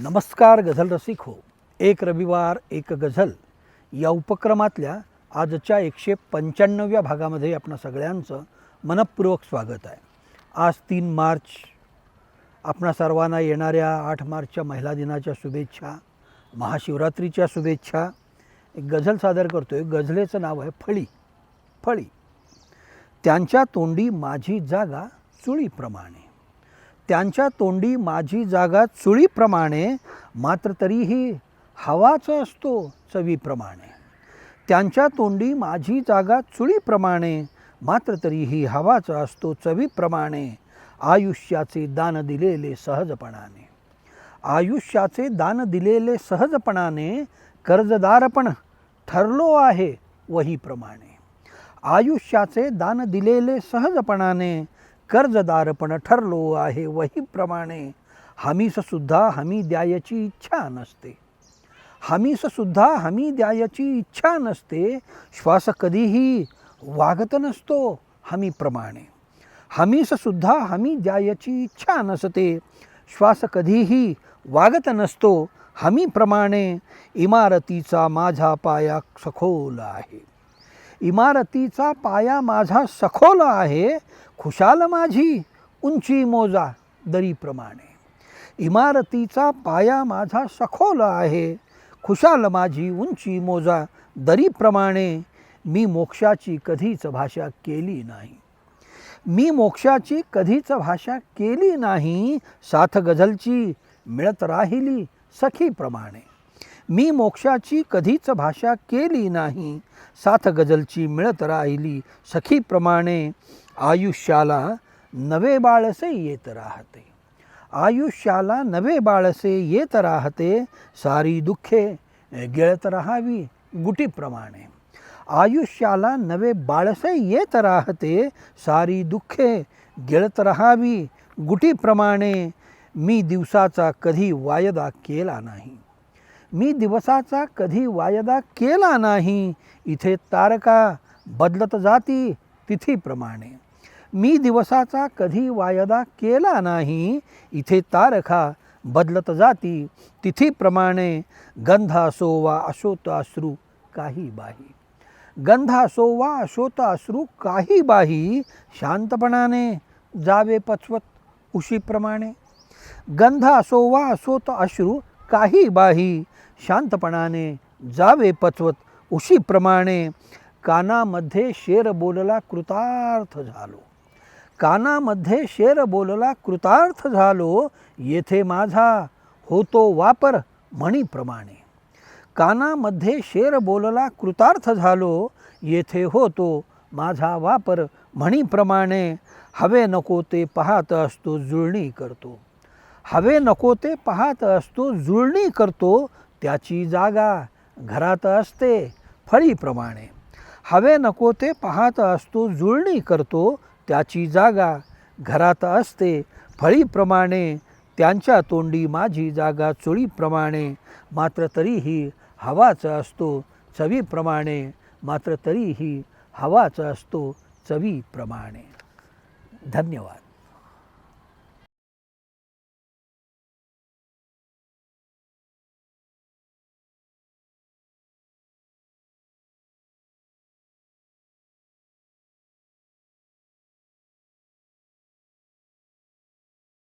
नमस्कार गझल रसिक हो. एक रविवार एक गझल. या उपक्रमातल्या आजच्या एकशे पंच्याण्णव्या भागामध्ये आपणा सगळ्यांचं मनपूर्वक स्वागत आहे. आज तीन मार्च. आपणा सर्वांना येणाऱ्या आठ मार्चच्या महिला दिनाच्या शुभेच्छा महाशिवरात्रीच्या शुभेच्छा. एक गझल सादर करतो आहे गझलेचं नाव आहे फळी. फळी. त्यांच्या तोंडी माझी जागा चुळीप्रमाणे त्यांच्या तोंडी माझी जागा चुळीप्रमाणे मात्र तरीही हवाचा असतो चवीप्रमाणे. त्यांच्या तोंडी माझी जागा चुळीप्रमाणे मात्र तरीही हवाचा असतो चवीप्रमाणे आयुष्याचे दान दिलेले सहजपणाने. आयुष्याचे दान दिलेले सहजपणाने कर्जदारपण ठरलो आहे वहीप्रमाणे. आयुष्याचे दान दिलेले सहजपणाने कर्जदारपण ठरलो आहे वहीप्रमाणे हमीससुद्धा हमी द्यायची इच्छा नसते. हमीससुद्धा हमी द्यायची इच्छा नसते. श्वास कधीही वागत नसतो हमीप्रमाणे हमीससुद्धा हमी द्यायची इच्छा नसते. श्वास कधीही वागत नसतो हमीप्रमाणे इमारतीचा माझा पाया सखोल आहे. इमारतीचा पाया माझा सखोल आहे. खुशाल माझी उंची मोजा दरीप्रमाणे. इमारतीचा पाया माझा सखोल आहे खुशाल माझी उंची मोजा दरीप्रमाणे. मी मोक्षाची कधीच भाषा केली नाही. मी मोक्षाची कधीच भाषा केली नाही साथ गझलची मिळत राहिली सखीप्रमाणे. मी मोक्षाची कधीच भाषा केली नाही साथ गझलची मिळत राहिली सखीप्रमाणे. आयुष्याला नवे बाळसे येत राहते आयुष्याला नवे बाळसे येत राहते सारी दुःखे गिळत राहावी गुटीप्रमाणे आयुष्याला नवे बाळसे येत राहते सारी दुःखे गिळत राहावी गुटीप्रमाणे मी दिवसाचा कधी वायदा केला नाही मी दिवसाचा कधी वायदा केला नाही इथे तारका बदलत जाती तिथीप्रमाणे मी दिवसाचा कधी वायदा केला नाही इथे तारखा बदलत जाती तिथीप्रमाणे गंध असो वा अशोत अश्रू काही बाही. गंध असो वा अशोत अश्रू काही बाही शांतपणाने जावे पचवत उशीप्रमाणे गंध असो वा असोत अश्रू काही बाही शांतपणाने जावे पचवत उशीप्रमाणे कानामध्ये शेर बोलला कृतार्थ झालो. कानामध्ये शेर बोलला कृतार्थ झालो येथे माझा होतो वापर म्हणीप्रमाणे. कानामध्ये शेर बोलला कृतार्थ झालो येथे होतो माझा वापर म्हणीप्रमाणे. हवे नको ते पाहत असतो जुळणी करतो. हवे नको ते पाहत असतो जुळणी करतो त्याची जागा घरात असते फळीप्रमाणे. हवे नको ते पाहत असतो जुळणी करतो त्याची जागा घरात असते. फळीप्रमाणे त्यांच्या तोंडी माझी जागा चुळीप्रमाणे. मात्र तरीही हवाच असतो चवीप्रमाणे. मात्र तरीही हवाच असतो चवीप्रमाणे. धन्यवाद.